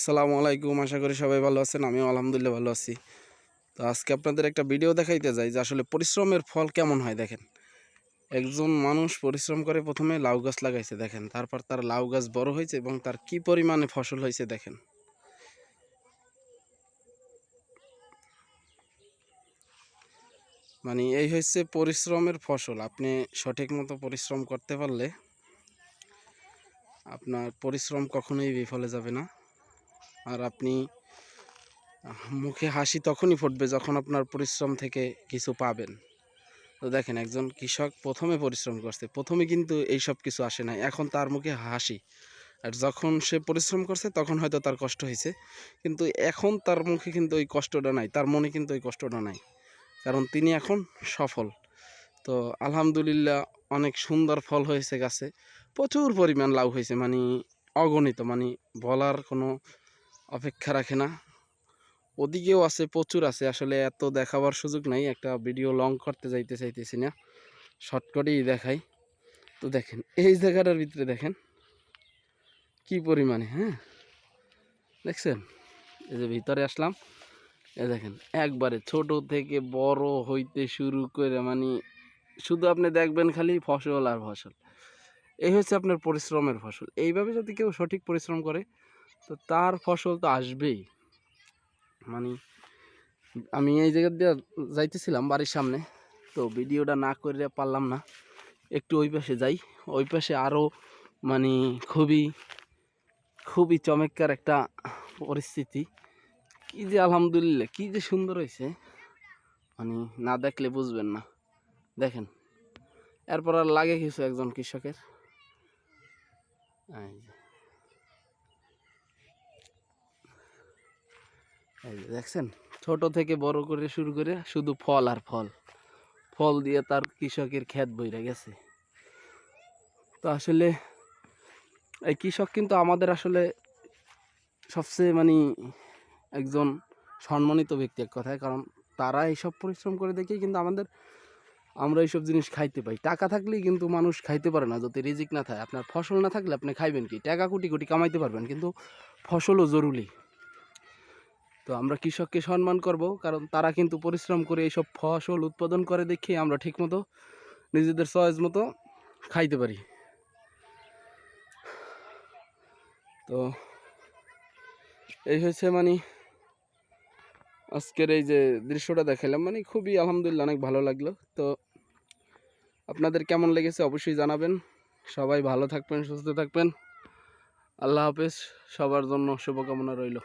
আসসালামু আলাইকুম, আশা করি সবাই ভালো আছেন, আমিও আলহামদুলিল্লাহ ভালো আছি। তো আজকে আপনাদের একটা ভিডিও দেখাইতে যাই যে আসলে পরিশ্রমের ফল কেমন হয় দেখেন। একজন মানুষ পরিশ্রম করে প্রথমে লাউ গাছ লাগাইছে দেখেন, তারপর তার লাউ গাছ বড় হয়েছে এবং তার কি পরিমাণে ফসল হয়েছে দেখেন। মানে এই হচ্ছে পরিশ্রমের ফসল, আপনি সঠিক মতো পরিশ্রম করতে পারলে আপনার পরিশ্রম কখনোই বিফলে যাবে না। আর আপনি মুখে হাসি তখনই ফুটবে যখন আপনার পরিশ্রম থেকে কিছু পাবেন। তো দেখেন, একজন কৃষক প্রথমে পরিশ্রম করছে, প্রথমে কিন্তু এই সব কিছু আসে না, এখন তার মুখে হাসি। আর যখন সে পরিশ্রম করছে, তখন হয়তো তার কষ্ট হয়েছে, কিন্তু এখন তার মুখে কিন্তু ওই কষ্টটা নাই, তার মনে কিন্তু ওই কষ্টটা নাই, কারণ তিনি এখন সফল। তো আলহামদুলিল্লাহ, অনেক সুন্দর ফল হয়েছে গাছে, প্রচুর পরিমাণ লাউ হয়েছে মানে অগণিত মানে বলার কোনো অপেক্ষা রাখে না। ওদিকেও আছে, প্রচুর আছে। আসলে এত দেখাবার সুযোগ নাই, একটা ভিডিও লং করতে যাইতে চাইতেছি না। শর্টকাটেই দেখাই। তো দেখেন, এই জায়গাটার ভিতরে দেখেন, কি পরিমাণে হ্যাঁ? দেখছেন? এই যে ভিতরে আসলাম। এ দেখেন, একবারে ছোট থেকে বড় হইতে শুরু করে মানে শুধু আপনি দেখবেন খালি ফসল আর ফসল। এই হচ্ছে আপনার পরিশ্রমের ফসল। এইভাবে যদি কেউ সঠিক পরিশ্রম করে তো তার ফসল তো আসবেই। মানে আমি এই জায়গা দিয়ে যাইতেছিলাম বাড়ির সামনে, তো ভিডিওটা না করে পারলাম না। একটু ওই পাশে যাই, ওই পাশে আরও মানে খুবই খুবই চমৎকার একটা পরিস্থিতি। কি যে আলহামদুলিল্লাহ, কি যে সুন্দর হয়েছে। মানে না দেখলে বুঝবেন না। দেখেন, এরপর আর লাগে কিছু একজন কৃষকের। এই যে দেখছেন? ছোট থেকে বড় করে শুরু করে শুধু ফল আর ফল। ফল দিয়ে তার কৃষকের ক্ষেত বইরা গেছে। তো আসলে এই কৃষক কিন্তু আমাদের আসলে সবচেয়ে মানে একজন সম্মানিত ব্যক্তি এক কথায়, কারণ তারা এইসব পরিশ্রম করে দেখেই কিন্তু আমাদের আমরা এইসব জিনিস খাইতে পাই। টাকা থাকলেই কিন্তু মানুষ খাইতে পারে না, যদি রিজিক না থাকে। আপনার ফসল না থাকলে আপনি খাইবেন কি? টাকা কোটি কোটি কামাইতে পারবেন, কিন্তু ফসলও জরুরি। তো আমরা কৃষককে সম্মান করব, কারণ তারা কিন্তু পরিশ্রম করে এইসব ফসল উৎপাদন করে দেখে আমরা ঠিকমতো নিজেদের চয়েস মতো খাইতে পারি। তো এই হচ্ছে মানে আজকের এই যে দৃশ্যটা দেখালাম মানে খুবই আলহামদুলিল্লাহ অনেক ভালো লাগল। তো আপনাদের কেমন লেগেছে অবশ্যই জানাবেন। সবাই ভালো থাকবেন, সুস্থ থাকবেন। আল্লাহ হাফেজ, সবার জন্য শুভকামনা রইল।